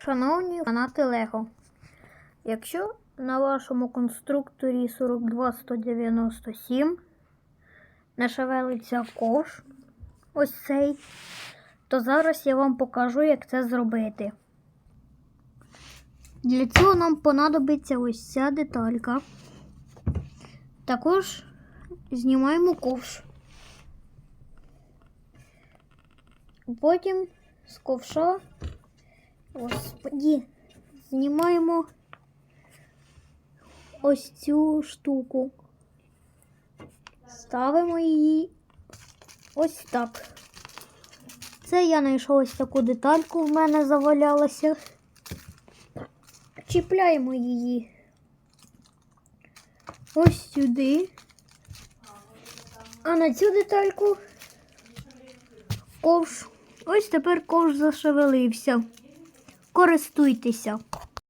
Шановні фанати Лего, якщо на вашому конструкторі 42197 не шевелиться ковш, ось цей, то зараз я вам покажу, як це зробити. Для цього нам понадобиться ось ця деталька. Також знімаємо ковш. Потім з ковша Господі, знімаємо ось цю штуку. Ставимо її ось так. Це я знайшов ось таку детальку, в мене завалялася. Чіпляємо її ось сюди. А на цю детальку ковш. Ось тепер ковш зашевелився. Користуйтеся.